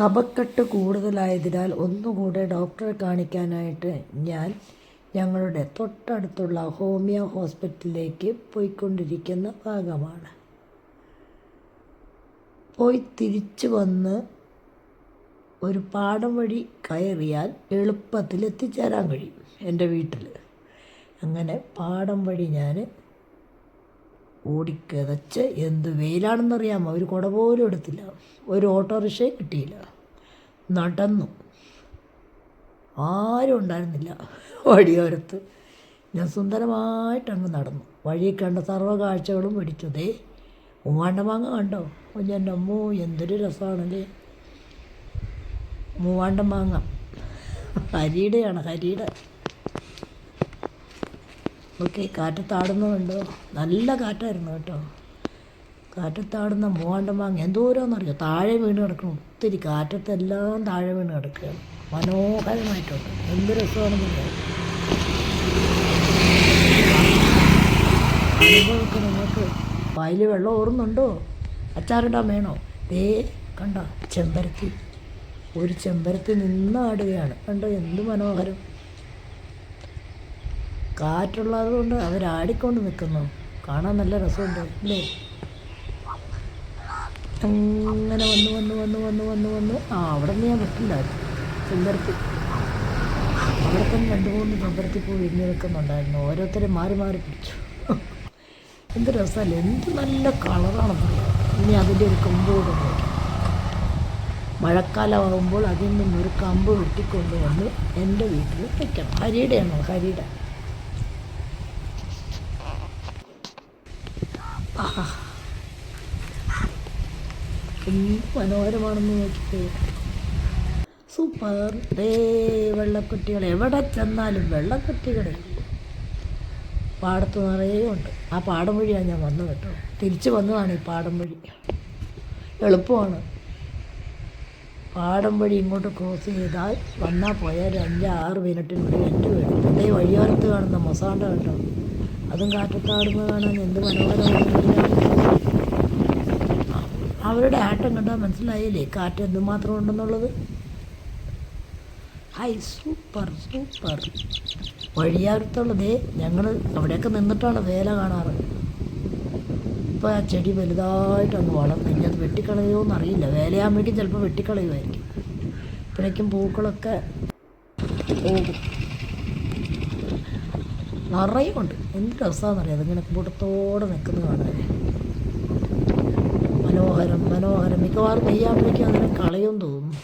കഫക്കെട്ട് കൂടുതലായതിനാൽ ഒന്നുകൂടെ ഡോക്ടറെ കാണിക്കാനായിട്ട് ഞാൻ ഞങ്ങളുടെ തൊട്ടടുത്തുള്ള ഹോമിയോ ഹോസ്പിറ്റലിലേക്ക് പോയിക്കൊണ്ടിരിക്കുന്ന ഭാഗമാണ്. പോയി തിരിച്ചു വന്ന് ഒരു പാടം വഴി കയറിയാൽ എളുപ്പത്തിൽ എത്തിച്ചേരാൻ കഴിയും എന്റെ വീട്ടിൽ. അങ്ങനെ പാടം വഴി ഞാൻ ഓടിക്കിതച്ച് എന്ത് വെയിലാണെന്നറിയാമോ? ഒരു കുട പോലും എടുത്തില്ല. ഒരു ഓട്ടോറിക്ഷ കിട്ടിയില്ല. നടന്നു. ആരും ഉണ്ടായിരുന്നില്ല വഴിയോരത്ത്. ഞാൻ സുന്ദരമായിട്ട് അങ്ങ് നടന്നു. വഴി കണ്ട സർവ കാഴ്ചകളും പിടിച്ചതേ മൂവാണ്ട മാങ്ങ കണ്ടോ? എന്റെ അമ്മോ എന്തൊരു രസമാണല്ലേ. മൂവാണ്ട മാങ്ങ. ഹരിയുടെയാണ് ഹരിയുടെ. ഓക്കെ കാറ്റത്താടുന്നുണ്ടോ? നല്ല കാറ്റായിരുന്നു കേട്ടോ. കാറ്റത്താടുന്ന മൂവാണ്ട മാങ്ങ എന്തോരോന്നറിയോ? താഴെ വീണ് കിടക്കണം ഒത്തിരി കാറ്റത്തെല്ലാം താഴെ വീണ് കിടക്കുകയാണ്. മനോഹരമായിട്ടുണ്ട്. എന്ത് രസമാണെന്നില്ല അനുഭവമൊക്കെ നിങ്ങൾക്ക് വായിൽ വെള്ളം ഓർന്നുണ്ടോ അച്ചാറിടാൻ വേണോ? ദേ കണ്ട? ചെമ്പരത്തി. ഒരു ചെമ്പരത്തി നിന്നാടുകയാണ് കണ്ടോ? എന്ത് മനോഹരം? കാറ്റുള്ളത് കൊണ്ട് അവരാടിക്കൊണ്ട് നിൽക്കുന്നു. കാണാൻ നല്ല രസമുണ്ട് അല്ലേ? അങ്ങനെ വന്ന് വന്ന് വന്ന് വന്ന് വന്ന് വന്ന്. ആ അവിടെ നിന്ന് ഞാൻ വിട്ടില്ലായിരുന്നു ചെമ്പരത്തി. അവിടെ തന്നെ രണ്ട് മൂന്ന് ചെമ്പരത്തി പൂ വിരിഞ്ഞ് നിൽക്കുന്നുണ്ടായിരുന്നു. ഓരോരുത്തരും മാറി മാറി പിടിച്ചു. എന്ത് രസമല്ലേ? എന്ത് നല്ല കളറാണെന്ന് ഇനി അതിന്റെ ഒരു കമ്പ് കൂടെ നോക്കി മഴക്കാലമാകുമ്പോൾ അതിൽ നിന്നൊരു കമ്പ് വെട്ടിക്കൊണ്ട് വന്ന് എന്റെ വീട്ടിൽ വയ്ക്കണം ഹരിയുടെയാണോ? ഹരിയുടെ. മനോഹരമാണെന്ന് നോക്കിക്കേ. സൂപ്പർ. ദേ വെള്ളക്കുട്ടികൾ എവിടെ ചെന്നാലും വെള്ളക്കുട്ടികൾ പാടത്ത് നിറയെ ഉണ്ട്. ആ പാടം വഴിയാണ് ഞാൻ വന്നത് കേട്ടോ. തിരിച്ച് വന്നതാണ് ഈ പാടം വഴി. എളുപ്പമാണ്. പാടം വഴി ഇങ്ങോട്ട് ക്രോസ് ചെയ്താൽ വന്നാൽ പോയാൽ ഒരു ആറ് മിനിറ്റിനുള്ളിൽ എന്റെ വീട് അതേ വഴിയോരത്ത് കാണുന്ന മൊസാണ്ട കണ്ടോ അതും കാറ്റത്താടുമ്പോൾ കാണാൻ എന്ത് മനോഹരമാണ് അവരുടെ ആട്ടം കണ്ടാൽ മനസ്സിലായില്ലേ? കാറ്റ് എന്തുമാത്രം ഉണ്ടെന്നുള്ളത്? High super super. വഴിയാരത്തുള്ളതേ ഞങ്ങൾ അവിടെയൊക്കെ നിന്നിട്ടാണ് വേല കാണാറ്. ഇപ്പോൾ ആ ചെടി വലുതായിട്ട് അങ്ങ് വളർന്നു ഇനി അത് വെട്ടിക്കളയോ എന്നറിയില്ല വേലയാകുമ്പോഴേക്കും ചിലപ്പോൾ വെട്ടിക്കളയുമായിരിക്കും ഇപ്പോഴേക്കും പൂക്കളൊക്കെ പോകും നിറയെ ഉണ്ട് എന്ത് രസമാണെന്നറിയാം അതിങ്ങനെ കൂട്ടത്തോടെ നിൽക്കുന്നത് കാണാൻ. മനോഹരം മനോഹരം. മിക്കവാറും നെയ്യാകുമ്പോഴേക്കും അതിനെ കളയും തോന്നുന്നു.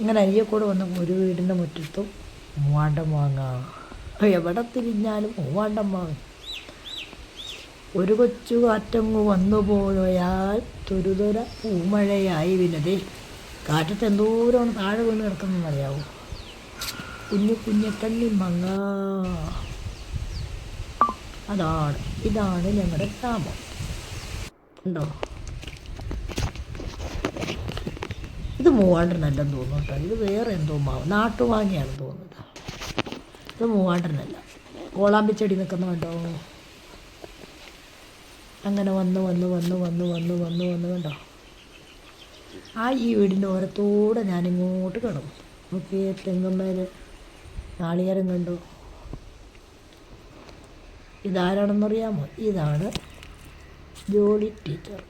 ഇങ്ങനെ അരിയക്കൂടെ വന്ന ഒരു വീടിന്റെ മുറ്റത്തും മൂവാണ്ടം മാങ്ങ. എവിടെ തിരിഞ്ഞാലും മൂവാണ്ടം മാങ്ങ. ഒരു കൊച്ചു കാറ്റങ്ങ് വന്നു പോയാൽ തുരുതുര പൂമഴയായി വിനതേ കാറ്റത്ത് എന്തോരമാണ് താഴെ വീണ് കിടക്കുന്നതെന്ന് അറിയാവോ കുഞ്ഞു കുഞ്ഞു കണ്ണി മങ്ങ. അതാണ് ഇതാണ് ഞങ്ങളുടെ ഗ്രാമം ഉണ്ടോ? ഇത് മൂവാണ്ടനല്ലെന്ന് തോന്നുന്നു കേട്ടോ. ഇത് വേറെ എന്തോ മാവ്. നാട്ടുവാങ്ങിയാണ് തോന്നുന്നത് ഇത് മൂവാണ്ടനല്ല. കോളാമ്പിച്ചെടി നിൽക്കുന്ന കണ്ടോ? അങ്ങനെ വന്ന് വന്ന് വന്ന് വന്ന് വന്ന് വന്ന് വന്ന് കണ്ടോ? ആ ഈ വീടിന്റെ ഓരത്തൂടെ ഞാനിങ്ങോട്ട് കിടന്നു. നോക്കിയേ തെങ്ങുമ്മേൽ നാളികേരം കണ്ടു. ഇതാരാണെന്നറിയാമോ? ഇതാണ് ജോളി ടീച്ചർ.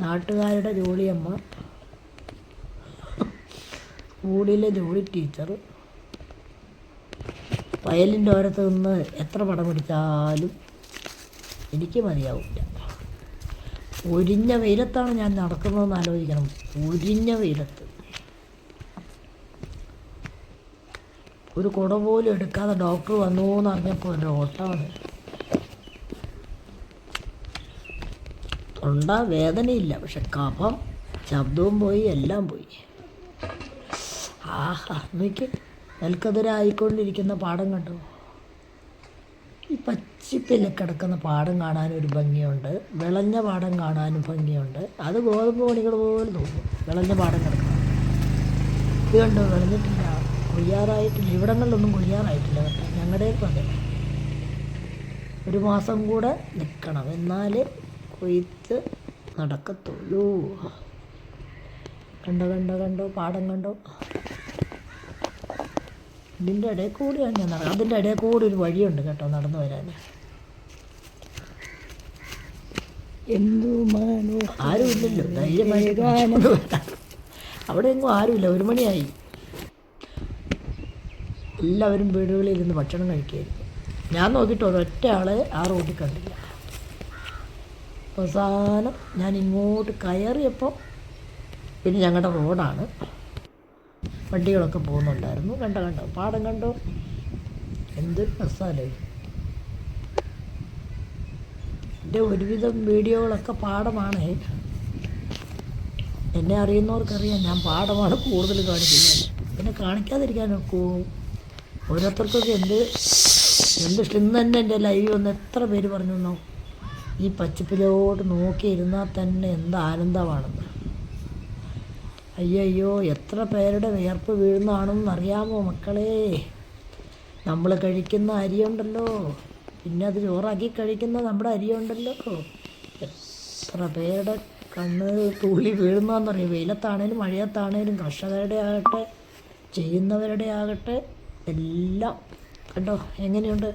നാട്ടുകാരുടെ ജോളിയമ്മ. സ്കൂളിലെ ജോളി ടീച്ചർ. വയലിന്റെ ഓരത്ത് നിന്ന് എത്ര പടം പിടിച്ചാലും എനിക്ക് മതിയാവില്ല. ഒരിഞ്ഞ വെയിലത്താണ് ഞാൻ നടക്കുന്നതെന്ന് ആലോചിക്കണം. ഒരിഞ്ഞ വെയിലത്ത്. ഒരു കുട പോലും എടുക്കാതെ ഡോക്ടർ വന്നു എന്ന് അറിഞ്ഞപ്പോൾ എന്റെ ഓട്ടമാണ് തൊണ്ട വേദനയില്ല പക്ഷെ കഫം ശബ്ദവും പോയി എല്ലാം പോയി. ആഹാ നോക്കി നെൽക്കതിരായിക്കൊണ്ടിരിക്കുന്ന പാടം കണ്ടോ? ഈ പച്ചിപ്പിൽ കിടക്കുന്ന പാടം കാണാനും ഒരു ഭംഗിയുണ്ട് വിളഞ്ഞ പാടം കാണാനും ഭംഗിയുണ്ട്. അത് ഗോതമ്പ് പണികൾ പോലെ തോന്നും വിളഞ്ഞ പാടം കിടക്കണം ഇത് വിളഞ്ഞിട്ടില്ല. കൊയ്യാറായിട്ടില്ല ഇവിടങ്ങളിലൊന്നും കൊയ്യാറായിട്ടില്ല കേട്ടോ ഞങ്ങളുടെ അതെ. ഒരു മാസം കൂടെ നിൽക്കണം എന്നാലേ കൊയ്ത്ത് നടക്കത്തുള്ളൂ. കണ്ടോ കണ്ടോ കണ്ടോ പാടം കണ്ടോ? ഇതിന്റെ ഇടയിൽ കൂടിയാണ് ഞാൻ നടക്കുക അതിന്റെ ഇടയിൽ കൂടി ഒരു വഴിയുണ്ട് കേട്ടോ നടന്നു വരാൻ എന്തു ആരുമില്ലല്ലോ. വരാം. അവിടെ എങ്ങും ആരുമില്ല. ഒരു മണിയായി. എല്ലാവരും വീടുകളിൽ ഇരുന്ന് ഭക്ഷണം കഴിക്കുകയായിരുന്നു ഞാൻ നോക്കിയിട്ട് ഒരൊറ്റ ആളെ ആ റോഡിൽ കണ്ടില്ല. അവസാനം ഞാൻ ഇങ്ങോട്ട് കയറിയപ്പോൾ പിന്നെ ഞങ്ങളുടെ റോഡാണ്. വണ്ടികളൊക്കെ പോകുന്നുണ്ടായിരുന്നു. കണ്ട കണ്ട പാടം കണ്ടോ? എന്തൊരു രസമല്ലേ എന്റെ ഒരുവിധം വീഡിയോകളൊക്കെ പാടമാണ്. എന്നെ അറിയുന്നവർക്കറിയാം ഞാൻ പാടമാണ് കൂടുതൽ കാണിക്കുന്നത് പിന്നെ കാണിക്കാതിരിക്കാൻ ഒക്കൂ ഓരോരുത്തർക്കൊക്കെ എന്ത് എന്ത് ഇന്ന് തന്നെ എന്റെ ലൈവ് ഒന്ന് എത്ര പേര് പറഞ്ഞു തന്നോ ഈ പച്ചപ്പിലോട്ട് നോക്കിയിരുന്നാൽ തന്നെ എന്ത് ആനന്ദമാണെന്ന്. അയ്യോ എത്ര പേരുടെ വിയർപ്പ് വീഴുന്നതാണെന്ന് അറിയാമോ മക്കളെ? നമ്മൾ കഴിക്കുന്ന അരിയുണ്ടല്ലോ. പിന്നെ അത് ചോറാക്കി കഴിക്കുന്ന നമ്മുടെ അരിയുണ്ടല്ലോ. എത്ര പേരുടെ കണ്ണ് തുള്ളി വീഴുന്നതെന്നറിയാം വെയിലത്താണേലും മഴയത്താണേലും കർഷകരുടെ ആകട്ടെ ചെയ്യുന്നവരുടെ ആകട്ടെ. എല്ലാം. കണ്ടോ? എങ്ങനെയുണ്ട്?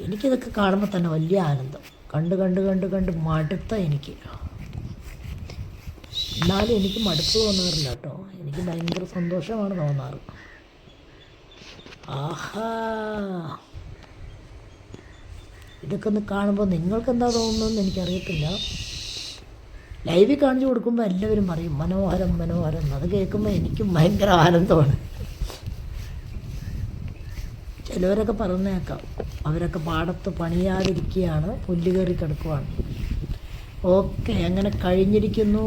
എനിക്കിതൊക്കെ കാണുമ്പോൾ തന്നെ വലിയ ആനന്ദം. കണ്ട് കണ്ട് കണ്ട് കണ്ട് മടുത്ത എനിക്ക്. എന്നാലും എനിക്ക് മടുപ്പ് തോന്നാറില്ല കേട്ടോ. എനിക്ക് ഭയങ്കര സന്തോഷമാണ് തോന്നാറ്. ആഹാ. ഇതൊക്കെ ഒന്ന് കാണുമ്പോൾ നിങ്ങൾക്ക് എന്താ തോന്നുന്നതെന്ന് എനിക്കറിയത്തില്ല. ലൈവിൽ കാണിച്ചു കൊടുക്കുമ്പോൾ എല്ലാവരും പറയും മനോഹരം മനോഹരം. അത് കേൾക്കുമ്പോൾ എനിക്കും ഭയങ്കര ആനന്ദമാണ്. ചിലവരൊക്കെ പറഞ്ഞേക്കാം അവരൊക്കെ പാടത്ത് പണിയാതിരിക്കുകയാണ് പുല്ല് കയറി കിടക്കുവാണ്. ഓക്കെ അങ്ങനെ കഴിഞ്ഞിരിക്കുന്നു.